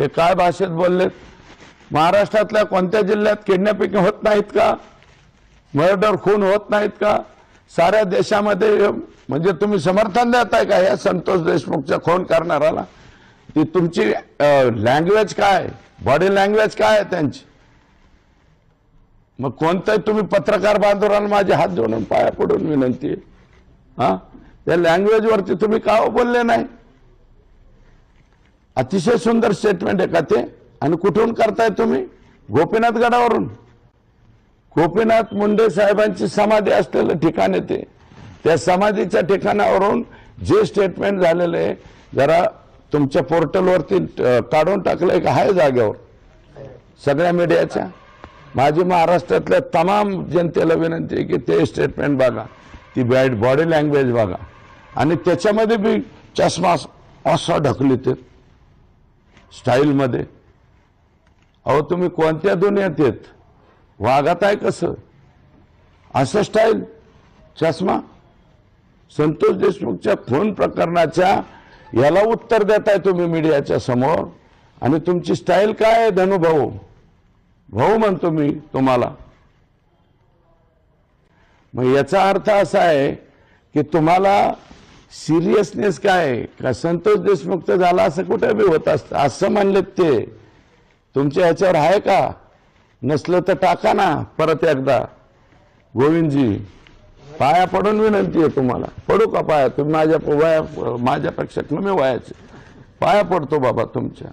ते काय भाषेत बोललेत? महाराष्ट्रातल्या कोणत्या जिल्ह्यात किडनॅपिंग होत नाहीत का? मर्डर खून होत नाहीत का? साऱ्या देशामध्ये म्हणजे तुम्ही समर्थन देताय का या संतोष देशमुखच्या खून करणाराला ती तुमची लँग्वेज काय? बॉडी लँग्वेज काय आहे त्यांची? मग कोणतंही तुम्ही पत्रकार बांधवांना माझे हात जोडून पाया पडून विनंती आहे. हा? त्या लँग्वेजवरती तुम्ही का बोलले नाही? अतिशय सुंदर स्टेटमेंट आहे का ते? आणि कुठून करताय तुम्ही? गोपीनाथ गडावरून. गोपीनाथ मुंडे साहेबांची समाधी असलेलं ठिकाण आहे ते. त्या समाधीच्या ठिकाणावरून जे स्टेटमेंट झालेलं आहे जरा तुमच्या पोर्टलवरती काढून टाकलंय का आहे जागेवर. सगळ्या मीडियाच्या माझी महाराष्ट्रातल्या तमाम जनतेला विनंती आहे की ते स्टेटमेंट बघा. ती बॅड बॉडी लँग्वेज बघा. आणि त्याच्यामध्ये बी चष्मा असा ढकली ते स्टाईलमध्ये. अहो तुम्ही कोणत्या दुनियेत येत? वागत आहे कसं? असं स्टाईल? चष्मा? संतोष देशमुखच्या खून प्रकरणाच्या याला उत्तर देताय तुम्ही मीडियाच्या समोर. आणि तुमची स्टाईल काय आहे धनुभाऊ भाऊ म्हणतो मी तुम्हाला. मग याचा अर्थ असा आहे की तुम्हाला सिरियसनेस काय? का संतोष देशमुख तर झाला असं कुठे बी होत असतं? असं म्हणलेत ते. तुमच्या ह्याच्यावर आहे का? नसलं तर टाका ना परत एकदा. गोविंदजी पाया पडून विनंती आहे तुम्हाला. पडू का पाया? तुम्ही माझ्या वया माझ्यापेक्षा कमी वयाचे. पाया पडतो बाबा तुमच्या.